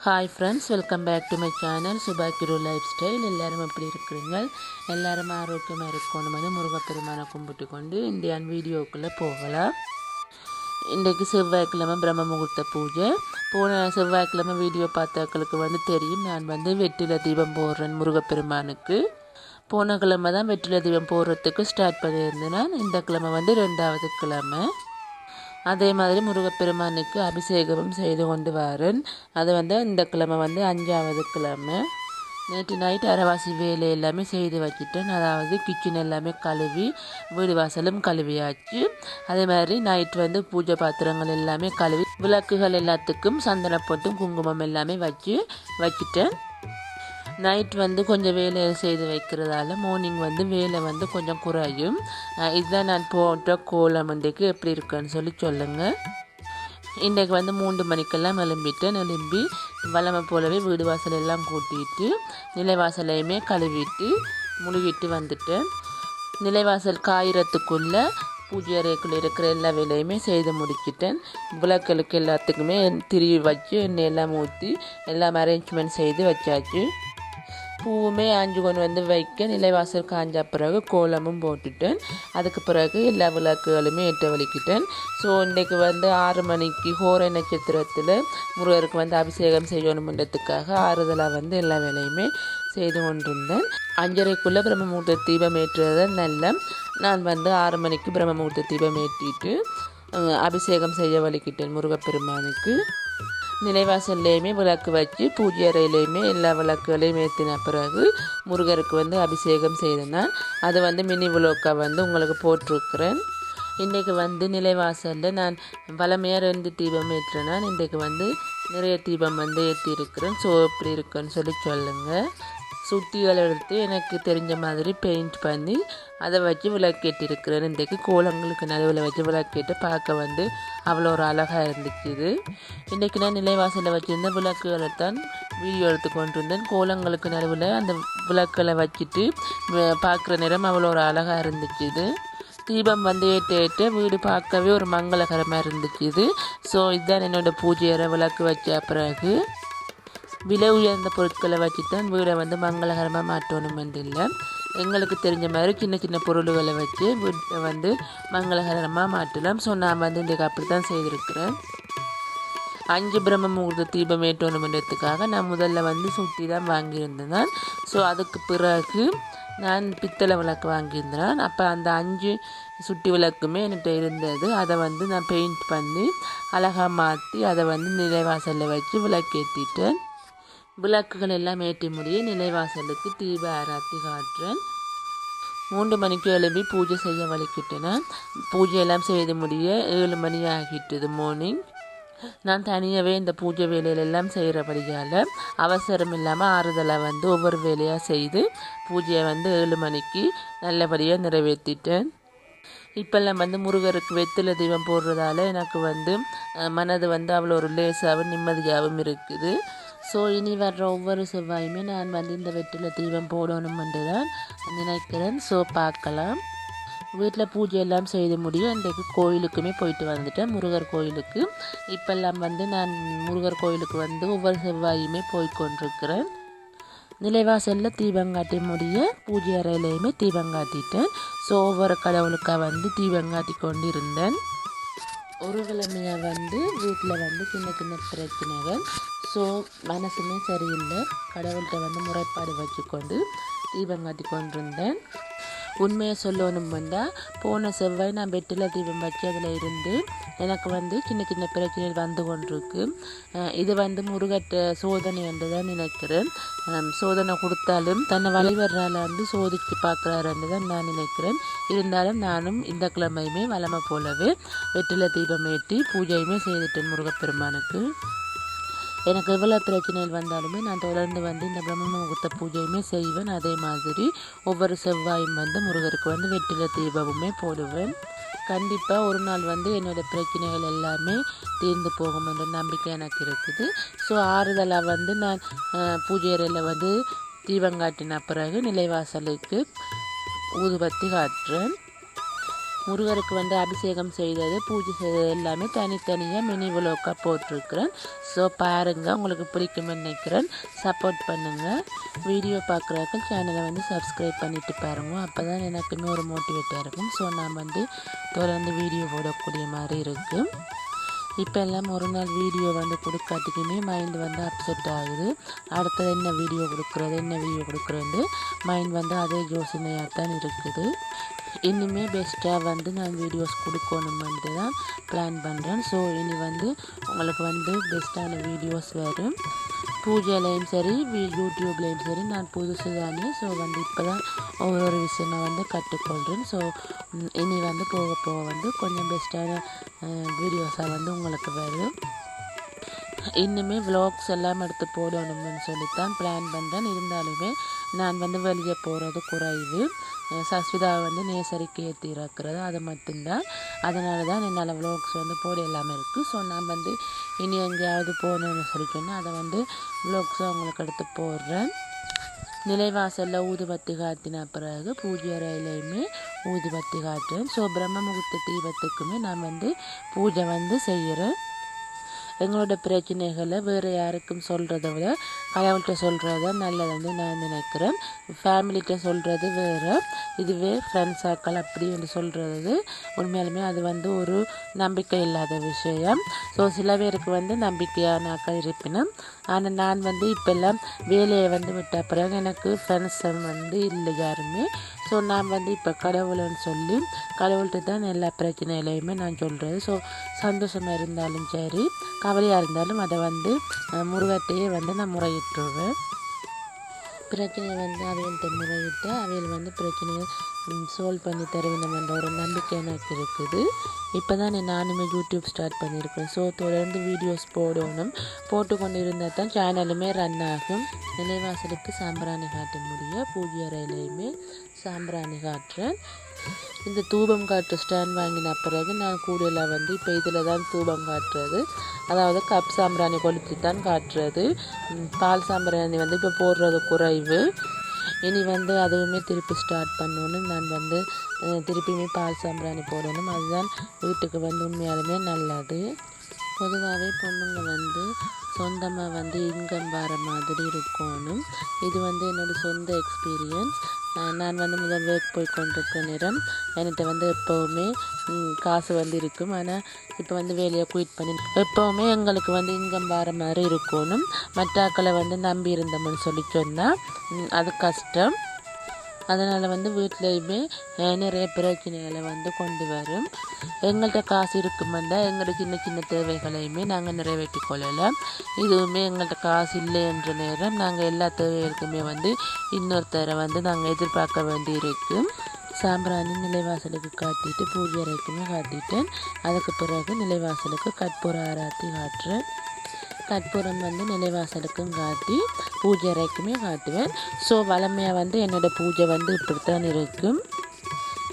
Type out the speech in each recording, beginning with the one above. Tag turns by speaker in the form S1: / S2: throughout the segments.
S1: Hi friends welcome back to my channel Subha Kiru lifestyle எல்லோரும் எப்படி இருக்கிறீங்க எல்லாரும் ஆரோக்கியமாக இருக்கணும் வந்து முருகப்பெருமானை கும்பிட்டு கொண்டு இந்தியான் வீடியோக்குள்ளே போகலாம். இன்றைக்கு செவ்வாய்க்கிழமை பிரம்ம முகூர்த்த பூஜை. போன செவ்வாய்க்கிழமை வீடியோ பார்த்தாக்களுக்கு வந்து தெரியும் நான் வந்து வெற்றில தீபம் போடுறேன் முருகப்பெருமானுக்கு. போன கிழமை தான் வெற்றில தீபம் போடுறதுக்கு ஸ்டார்ட் பண்ணியிருந்தேன் இந்த கிழமை வந்து ரெண்டாவது கிழமை. அதே மாதிரி முருகப்பெருமானுக்கு அபிஷேகமும் செய்து கொண்டு வரேன். அது வந்து இந்த கிழமை வந்து அஞ்சாவது கிழமை. நேற்று நைட் அரைவாசி வேலை எல்லாமே செய்து வச்சுட்டேன் அதாவது கிச்சன் எல்லாமே கழுவி வீடு வாசலும் கழுவியாச்சு. அதே மாதிரி நைட் வந்து பூஜை பாத்திரங்கள் எல்லாமே கழுவி விளக்குகள் எல்லாத்துக்கும் சந்தன போட்டும் குங்குமம் எல்லாமே வச்சு வச்சுட்டேன் நைட் வந்து கொஞ்சம் வேலை செய்து வைக்கிறதால மார்னிங் வந்து வேலை வந்து கொஞ்சம் குறையும். இதுதான் நான் போட்ட கோலம் இன்றைக்கு எப்படி இருக்குன்னு சொல்லி சொல்லுங்கள் இன்றைக்கு வந்து மூன்று மணிக்கெல்லாம் எலும்பிட்டேன் எலும்பி வளமை போலவே வீடு வாசல் எல்லாம் கூட்டிட்டு நிலைவாசலையுமே கழுவிட்டு முழுகிட்டு வந்துட்டேன். நிலைவாசல் காயிறத்துக்குள்ளே பூஜை அறைக்குள்ளே இருக்கிற எல்லா வேலையுமே செய்து முடிச்சிட்டேன். விளக்களுக்கு எல்லாத்துக்குமே திரி வச்சு எண்ணெய் எல்லாம் ஊற்றி எல்லாம் அரேஞ்ச்மெண்ட் செய்து வச்சாச்சு. பூவுமே ஆஞ்சு கொண்டு வந்து வைக்க நிலைவாசல் காஞ்ச பிறகு கோலமும் போட்டுட்டேன். அதுக்கு பிறகு எல்லா விளக்குகளுமே எட்ட வலிக்கிட்டேன். ஸோ இன்றைக்கு வந்து ஆறு மணிக்கு ஹோர நட்சத்திரத்தில் முருகருக்கு வந்து அபிஷேகம் செய்யணுன்றதுக்காக ஆறுதலாக வந்து எல்லா வேலையுமே செய்து கொண்டிருந்தேன். அஞ்சரைக்குள்ளே பிரம்மமூர்த்த தீபம் ஏற்றுறது நல்ல. நான் வந்து ஆறு மணிக்கு பிரம்மமூர்த்த தீபம் ஏற்றிட்டு அபிஷேகம் செய்ய வலிக்கிட்டேன் முருகப்பெருமானுக்கு. நிலைவாசல்லையுமே விளக்கு வச்சு பூஜை அறையிலையுமே எல்லா விளக்குகளையும் ஏற்றின பிறகு முருகருக்கு வந்து அபிஷேகம் செய்தனால் அதை வந்து மினி விளக்கை வந்து உங்களுக்கு போட்டிருக்கிறேன். இன்றைக்கு வந்து நிலைவாசலில் நான் வளமையாக ரெண்டு தீபம் ஏற்றுறேன் இன்றைக்கு வந்து நிறைய தீபம் வந்து ஏற்றிருக்கிறேன் ஸோ எப்படி இருக்குன்னு சொல்லி சொல்லுங்கள் சுட்டிகள் எடுத்து எனக்கு தெரிஞ்ச மாதிரி பெயிண்ட் பண்ணி அதை வச்சு விளக்கேற்றிருக்கிறேன். இன்றைக்கு கோலங்களுக்கு நடுவில் வச்சு விளக்கேட்டு பார்க்க வந்து அவ்வளோ ஒரு அழகாக இருந்துச்சு இது இன்றைக்கு நான் நிலைவாசலில் வச்சுருந்த விளக்குகளை தான் வீடியோ எடுத்து கொண்டு வந்தேன் கோலங்களுக்கு நடுவில் அந்த விளக்குகளை வச்சுட்டு பார்க்குற நேரம் அவ்வளோ ஒரு அழகாக இருந்துச்சு இது தீபம் வந்து ஏற்ற ஏற்ற வீடு பார்க்கவே ஒரு மங்களகரமாக இருந்துச்சு இது ஸோ இதுதான் என்னோடய பூஜை அறை விளக்கு வச்ச பிறகு. விலை உயர்ந்த பொருட்களை வச்சு தான் வீடை வந்து மங்களகரமாக மாற்றணும் இல்லை எங்களுக்கு தெரிஞ்ச மாதிரி சின்ன சின்ன பொருள்களை வச்சு வீட்டை வந்து மங்களகரமாக மாற்றலாம். ஸோ நான் வந்து இந்த அப்படி தான் செய்திருக்கிறேன். அஞ்சு பிரம்ம முகூர்த்த தீபம் ஏற்றணுன்றதுக்காக நான் முதல்ல வந்து சுட்டி தான் வாங்கியிருந்தேன். ஸோ அதுக்கு பிறகு நான் பித்தளை விளக்கு வாங்கியிருந்தேன். அப்போ அந்த அஞ்சு சுட்டி விளக்குமே என்கிட்ட இருந்தது. அதை வந்து நான் பெயிண்ட் பண்ணி அழகாக மாற்றி அதை வந்து நிலைவாசலில் வச்சு விளக்கேற்றிட்டேன். விளக்குகள் எல்லாம் ஏற்றி முடிய நிலைவாசலுக்கு தீப ஆராத்தி காற்றேன் மூன்று மணிக்கு எழுப்பி பூஜை செய்ய வலிக்கிட்டேன் பூஜை எல்லாம் செய்து முடிய ஏழு மணி ஆகிட்டுது மார்னிங் நான் தனியாகவே இந்த பூஜை வேலையிலெல்லாம் செய்கிறபடியால் அவசரம் இல்லாமல் ஆறுதலாக வந்து ஒவ்வொரு வேலையாக செய்து பூஜையை வந்து ஏழு மணிக்கு நல்லபடியாக நிறைவேற்றிட்டேன். இப்போல்லாம் வந்து முருகருக்கு வெத்தில தீபம் போடுறதால எனக்கு வந்து மனது வந்து அவ்வளோ ஒரு லேசாகவும் நிம்மதியாகவும் இருக்குது. ஸோ இனி வர்ற ஒவ்வொரு செவ்வாயுமே நான் வந்து இந்த வெற்றில தீபம் போடணும் என்று தான் நினைக்கிறேன் ஸோ பார்க்கலாம் வீட்டில் பூஜை எல்லாம் செய்து முடியும் இன்றைக்கு கோயிலுக்குமே போயிட்டு வந்துட்டேன் முருகர் கோயிலுக்கு இப்போல்லாம் வந்து நான் முருகர் கோயிலுக்கு வந்து ஒவ்வொரு செவ்வாயுமே போய்கொண்டிருக்கிறேன் நிலைவாசலில் தீபம் காட்டி முடிய பூஜை அறையிலையுமே தீபம் காட்டிட்டேன் ஸோ ஒவ்வொரு கடவுளுக்காக வந்து தீபம் காட்டி கொண்டு இருந்தேன் ஒரு கிழமையாக வந்து வீட்டில் வந்து சின்ன சின்ன பிரச்சனைகள் ஸோ மனசுமே சரியில்லை. கடவுள்கிட்ட வந்து முறைப்பாடு வச்சுக்கொண்டு தீபம் காட்டி கொண்டிருந்தேன். உண்மையை சொல்லணும் வந்தால் போன செவ்வாய் நான் பெட்டில் தீபம் வச்சு அதில் இருந்து எனக்கு வந்து சின்ன சின்ன பிரச்சனைகள் வந்து கொண்டிருக்கு. இது வந்து முருகட்ட சோதனை என்று தான் நினைக்கிறேன். சோதனை கொடுத்தாலும் தன்னை வழிவர்றால வந்து சோதித்து பார்க்குறாருன்னு தான் நான் நினைக்கிறேன். இருந்தாலும் நானும் இந்த கிழமையுமே வளமை போலவே வெற்றில தீபம் ஏற்றி பூஜையுமே செய்துட்டேன் முருகப்பெருமானுக்கு. எனக்கு எவ்வளோ பிரச்சனைகள் வந்தாலுமே நான் தொடர்ந்து வந்து இந்த பிரம்ம முகூர்த்த பூஜையுமே செய்வேன். அதே மாதிரி ஒவ்வொரு செவ்வாயும் வந்து முருகருக்கு வந்து வெற்றில தீபமுமே போடுவேன். கண்டிப்பாக ஒரு நாள் வந்து என்னோடய பிரச்சனைகள் எல்லாமே தீர்ந்து போகும் என்ற நம்பிக்கை எனக்கு இருக்குது. ஸோ ஆறுதலாக வந்து நான் பூஜை அறையில் வந்து தீபம் காட்டின பிறகு நிலைவாசலுக்கு ஊதுபத்தி காட்டுறேன். முருகருக்கு வந்து அபிஷேகம் செய்தது பூஜை செய்தது எல்லாமே தனித்தனியாக மினி விளோக்காக போட்டிருக்கிறேன். ஸோ பாருங்கள் உங்களுக்கு பிடிக்கும்னு நினைக்கிறேன். சப்போர்ட் பண்ணுங்கள் வீடியோ பார்க்குறாக்க சேனலை வந்து சப்ஸ்கிரைப் பண்ணிட்டு பாருங்க. அப்போ தான் எனக்குமே ஒரு மோட்டிவேட்டாக இருக்கும். ஸோ நான் வந்து தொடர்ந்து வீடியோ போடக்கூடிய மாதிரி இருக்கும் இப்போ எல்லாம் ஒரு நாள் வீடியோ வந்து கொடுக்காட்டிக்குமே மைண்ட் வந்து அப்செட் ஆகுது. அடுத்தது என்ன வீடியோ கொடுக்குறது என்ன வீடியோ கொடுக்குறது? மைண்ட் வந்து அதே யோசனையாக தான் இருக்குது. இன்னுமே பெஸ்ட்டாக வந்து நான் வீடியோஸ் கொடுக்கணுமென்ட்டு தான் பிளான் பண்ணுறேன் ஸோ இனி வந்து உங்களுக்கு வந்து பெஸ்ட்டான வீடியோஸ் வரும். பூஜையிலையும் சரி யூடியூப்லேயும் சரி நான் புதுசு தானே. ஸோ வந்து இப்போ தான் ஒவ்வொரு விஷயமா வந்து கற்றுக்கொள்கிறேன் ஸோ இனி வந்து போக போக வந்து கொஞ்சம் பெஸ்ட்டான வீடியோஸாக வந்து உங்களுக்கு வரும். இன்னுமே விலாக்ஸ் எல்லாம் எடுத்து போடணும்னு சொல்லித்தான் பிளான் பண்ணுறேன் இருந்தாலுமே நான் வந்து வெளியே போகிறது குறைவு. சஸ்விதாவை வந்து நேசரிக்கு ஏற்றி இருக்கிறது அது மட்டும்தான். அதனால தான் என்னால் விலாக்ஸ் வந்து போட இல்லாமல் இருக்குது ஸோ நான் வந்து இனி எங்கேயாவது போகணுன்னு சொல்லி அதை வந்து விலாக்ஸை உங்களுக்கு எடுத்து போடுறேன். நிலைவாசலில் ஊதுபத்தி காட்டின பிறகு பூஜை அறையிலையுமே ஊதுபத்தி காட்டுறேன். ஸோ பிரம்ம முகூர்த்த தீபத்துக்குமே நான் வந்து பூஜை வந்து செய்கிறேன் எங்களோட பிரச்சனைகளை வேறு யாருக்கும் சொல்கிறத விட கடவுள்கிட்ட சொல்கிறத நல்லதுன்னு நான் நினைக்கிறேன். ஃபேமிலிகிட்ட சொல்கிறது வேறு. இதுவே ஃப்ரெண்ட்ஸ் ஆக்கள் அப்படின்னு சொல்கிறது உண்மையாலுமே அது வந்து ஒரு நம்பிக்கை இல்லாத விஷயம். ஸோ சில பேருக்கு வந்து நம்பிக்கையான ஆக்கள் இருப்பினும் ஆனால் நான் வந்து இப்போல்லாம் வேலையை வந்து விட்ட பிறகு எனக்கு ஃப்ரெண்ட்ஸ் வந்து இல்லை யாருமே. ஸோ நான் வந்து இப்போ கடவுள்னு சொல்லி கடவுள்கிட்ட தான் எல்லா பிரச்சனைகளையுமே நான் சொல்கிறது ஸோ சந்தோஷமாக இருந்தாலும் சரி கவலையாக இருந்தாலும் அதை வந்து முருகட்டையே வந்து நான் முறையிட்டுருவேன். பிரச்சனை வந்து அவைகள்கிட்ட முறையிட்டு அவைகள் வந்து பிரச்சனையை சோல்வ் பண்ணி தருவினம்ன்ற ஒரு நம்பிக்கை எனக்கு இருக்குது. இப்போ தான் நானுமே யூடியூப் ஸ்டார்ட் பண்ணியிருக்கேன். ஸோ தொடர்ந்து வீடியோஸ் போடணும். போட்டு கொண்டு இருந்தால் தான் சேனலுமே ரன் ஆகும். நிலைவாசலுக்கு சாம்பிராணி காட்ட முடியும் பூஜை அறையிலையுமே சாம்பிராணி காட்டுறேன். இந்த தூபம் காட்டு ஸ்டாண்ட் வாங்கின பிறகு நான் கூடுதலாக வந்து இப்போ இதில் தான் தூபம் காட்டுறது. அதாவது கப் சாம்பிராணி கொளுத்தி தான் காட்டுறது பால் சாம்பிராணி வந்து இப்போ போடுறது குறைவு. இனி வந்து அதுவுமே திருப்பி ஸ்டார்ட் பண்ணணும். நான் வந்து திருப்பியுமே பால் சாம்பிராணி போடணும். அதுதான் வீட்டுக்கு வந்து உண்மையாலுமே நல்லது. பொதுவாகவே பொண்ணுங்க வந்து சொந்தமாக வந்து இன்கம் வர மாதிரி இருக்கணும் இது வந்து என்னோட சொந்த எக்ஸ்பீரியன்ஸ் நான் வந்து முதல் ஒர்க் போய் கொண்டிருக்க நேரம் என்கிட்ட வந்து எப்போவுமே காசு வந்து இருக்கும். ஆனால் இப்போ வந்து வேலையை குயிட் பண்ணி எப்போவுமே எங்களுக்கு வந்து இன்கம் வர மாதிரி இருக்கணும் மற்றாக்களை வந்து நம்பி இருந்தோம்னு சொல்லி சொன்னால் அது கஷ்டம். அதனால் வந்து வீட்லேயுமே நிறைய பிரச்சனைகளை வந்து கொண்டு வரும். எங்கள்கிட்ட காசு இருக்குமெண்டா எங்களோட சின்ன சின்ன தேவைகளையுமே நாங்கள் நிறைவேற்றி கொள்ளலாம். இதுவுமே எங்கள்கிட்ட காசு இல்லை என்ற நேரம் நாங்கள் எல்லா தேவைகளுக்குமே வந்து இன்னொருத்தரை வந்து நாங்கள் எதிர்பார்க்க வேண்டியிருக்கும் சாம்பிராணி நிலைவாசலுக்கு காட்டிட்டு பூஜை அறைக்குமே காட்டிட்டேன். அதுக்கு பிறகு நிலைவாசலுக்கு கற்பூர ஆராத்தி காட்டுறேன். கற்பூரம் வந்து நிலைவாசலுக்கும் காட்டி பூஜை அறைக்குமே காட்டுவேன். ஸோ வளமையாக வந்து என்னோடய பூஜை வந்து இப்படித்தான் இருக்கும்.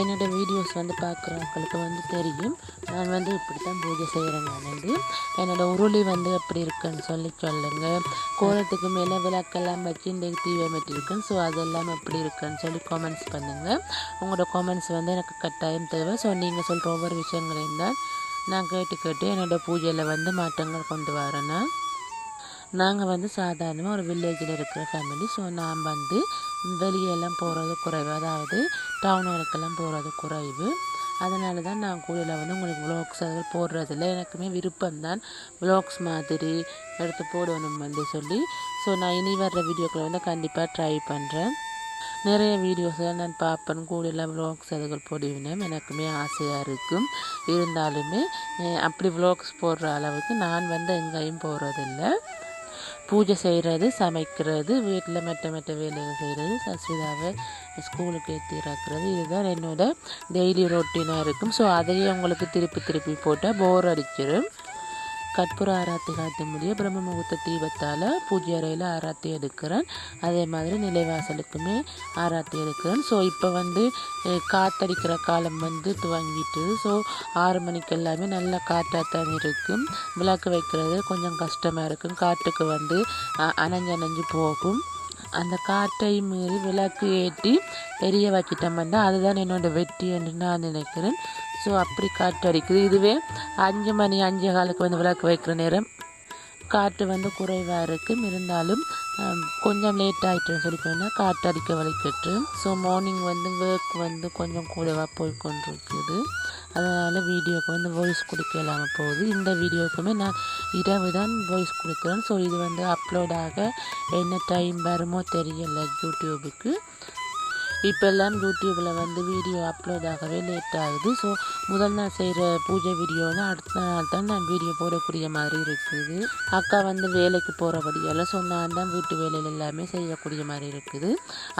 S1: என்னோட வீடியோஸ் வந்து பார்க்குறவங்களுக்கு வந்து தெரியும். நான் வந்து இப்படி தான் பூஜை செய்கிறேன் நான். வந்து என்னோட உருளி வந்து எப்படி இருக்குன்னு சொல்லி சொல்லுங்கள் கோலத்துக்கு மேலே விளக்கெல்லாம் வச்சு இந்த தீபம் வச்சுருக்கேன் ஸோ அதெல்லாம் எப்படி இருக்குன்னு சொல்லி காமெண்ட்ஸ் பண்ணுங்கள் உங்களோட காமெண்ட்ஸ் வந்து எனக்கு கட்டாயம் தேவை. ஸோ நீங்கள் சொல்கிற ஒவ்வொரு விஷயங்களையும் தான் நான் கேட்டு கேட்டு என்னோட பூஜையில் வந்து மாற்றங்கள் கொண்டு வரேன்னா நாங்கள் வந்து சாதாரணமாக ஒரு வில்லேஜில் இருக்கிற ஃபேமிலி ஸோ நான் வந்து வெளியெல்லாம் போகிறது குறைவு. அதாவது டவுனுகளுக்கெல்லாம் போகிறது குறைவு. அதனால தான் நான் கூடையில் வந்து உங்களுக்கு விலாக்ஸ் அது போடுறதில்ல. எனக்குமே விருப்பம்தான் விலாக்ஸ் மாதிரி எடுத்து போடணும் வந்து சொல்லி ஸோ நான் இனி வர்ற வீடியோக்களை வந்து கண்டிப்பாக ட்ரை பண்ணுறேன் நிறைய வீடியோஸை நான் பார்ப்பேன். கூடுதலாக விலாக்ஸ் அதுகள் போடுவேன். எனக்குமே ஆசையாக இருக்கும். இருந்தாலுமே அப்படி விலாக்ஸ் போடுற அளவுக்கு நான் வந்து எங்கேயும் போகிறதில்லை பூஜை செய்கிறது சமைக்கிறது வீட்டில் மெட்ட மெட்ட வேலைகள் செய்கிறது சஸ்விதாவை ஸ்கூலுக்கு ஏற்றி இறக்குறது இதுதான் என்னோட டெய்லி ரொட்டீனாக இருக்கும். ஸோ அதையே உங்களுக்கு திருப்பி திருப்பி போட்டால் போர் அடிச்சிடும் கற்பூர ஆராத்தி காட்ட முடிய பிரம்ம முகூர்த்த தீபத்தால் பூஜை அறையில் ஆராத்தி எடுக்கிறேன். அதே மாதிரி நிலைவாசலுக்குமே ஆராத்தி எடுக்கிறேன். ஸோ இப்போ வந்து காத்தடிக்கிற காலம் வந்து துவங்கிட்டு ஸோ ஆறு மணிக்கு எல்லாமே நல்லா காற்றாத்தான் இருக்கும். விளக்கு வைக்கிறது கொஞ்சம் கஷ்டமாக இருக்கும். காட்டுக்கு வந்து அணைஞ்சு அணைஞ்சு போகும். அந்த காற்றை மீறி விளக்கு ஏற்றி எரிய வந்தால் அதுதான் என்னோட வெற்றி என்று நான் நினைக்கிறேன். ஸோ அப்படி காற்று அடிக்குது. இதுவே அஞ்சு மணி அஞ்சு காலுக்கு வந்து விளக்கு வைக்கிற நேரம். காற்று வந்து குறைவாக இருக்கும் இருந்தாலும் கொஞ்சம் லேட் ஆகிட்டுன்னு சொல்லி போனால் காற்று அடிக்க வலிக்கட்டு ஸோ மார்னிங் வந்து ஒர்க் வந்து கொஞ்சம் கூடவாக போய் கொண்டிருக்குது அதனால் வீடியோவுக்கு வந்து வாய்ஸ் கொடுக்க இல்லாமல் போகுது. இந்த வீடியோக்குமே நான் இரவு தான் வாய்ஸ் கொடுக்குறேன். ஸோ இது வந்து அப்லோட் ஆக என்ன டைம் வருமோ தெரியலை யூடியூபுக்கு இப்போல்லாம் யூடியூப்பில் வந்து வீடியோ அப்லோட் ஆகவே லேட் ஆகுது. ஸோ முதல் நாள் செய்கிற பூஜை வீடியோனா அடுத்த நாள் தான் நான் வீடியோ போடக்கூடிய மாதிரி இருக்குது. அக்கா வந்து வேலைக்கு போகிறபடியால் ஸோ நான் தான் வீட்டு வேலையில் எல்லாமே செய்யக்கூடிய மாதிரி இருக்குது.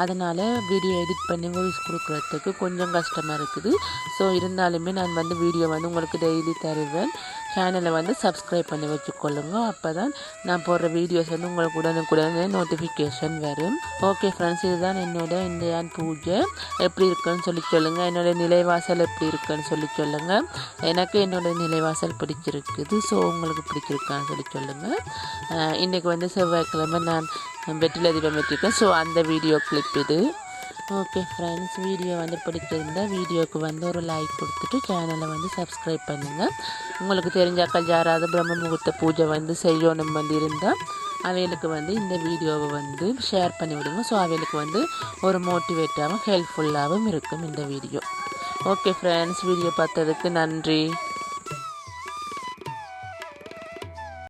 S1: அதனால் வீடியோ எடிட் பண்ணி வாய்ஸ் கொடுக்குறதுக்கு கொஞ்சம் கஷ்டமாக இருக்குது. ஸோ இருந்தாலுமே நான் வந்து வீடியோ வந்து உங்களுக்கு டெய்லி தருவேன். சேனலை வந்து சப்ஸ்கிரைப் பண்ணி வச்சுக்கொள்ளுங்க. அப்போ தான் நான் போடுற வீடியோஸ் வந்து உங்களுக்கு உடனுக்குடனே நோட்டிஃபிகேஷன் வரும். ஓகே ஃப்ரெண்ட்ஸ் இதுதான் என்னோட இந்தியான் பூஜை. எப்படி இருக்குன்னு சொல்லி சொல்லுங்கள் என்னோடய நிலைவாசல் எப்படி இருக்குன்னு சொல்லி சொல்லுங்கள் எனக்கு என்னோட நிலைவாசல் பிடிச்சிருக்குது. ஸோ உங்களுக்கு பிடிச்சிருக்கான்னு சொல்லி சொல்லுங்கள் இன்றைக்கி வந்து செவ்வாய்க்கிழமை நான் வெற்றில தீபம் வச்சுருக்கேன் ஸோ அந்த வீடியோ கிளிப் இது. ஓகே ஃப்ரெண்ட்ஸ் வீடியோ வந்து பிடிச்சிருந்தா வீடியோவுக்கு வந்து ஒரு லைக் கொடுத்துட்டு சேனலை வந்து சப்ஸ்கிரைப் பண்ணுங்கள் உங்களுக்கு தெரிஞ்சாக்கள் யாராவது பிரம்ம முகூர்த்த பூஜை வந்து செய்யணும் வந்து இருந்தால் அவைகளுக்கு வந்து இந்த வீடியோவை வந்து ஷேர் பண்ணி விடுங்க. ஸோ அவைகளுக்கு வந்து ஒரு மோட்டிவேட்டாகவும் ஹெல்ப்ஃபுல்லாகவும் இருக்கும் இந்த வீடியோ ஓகே ஃப்ரெண்ட்ஸ் வீடியோ பார்த்ததுக்கு நன்றி.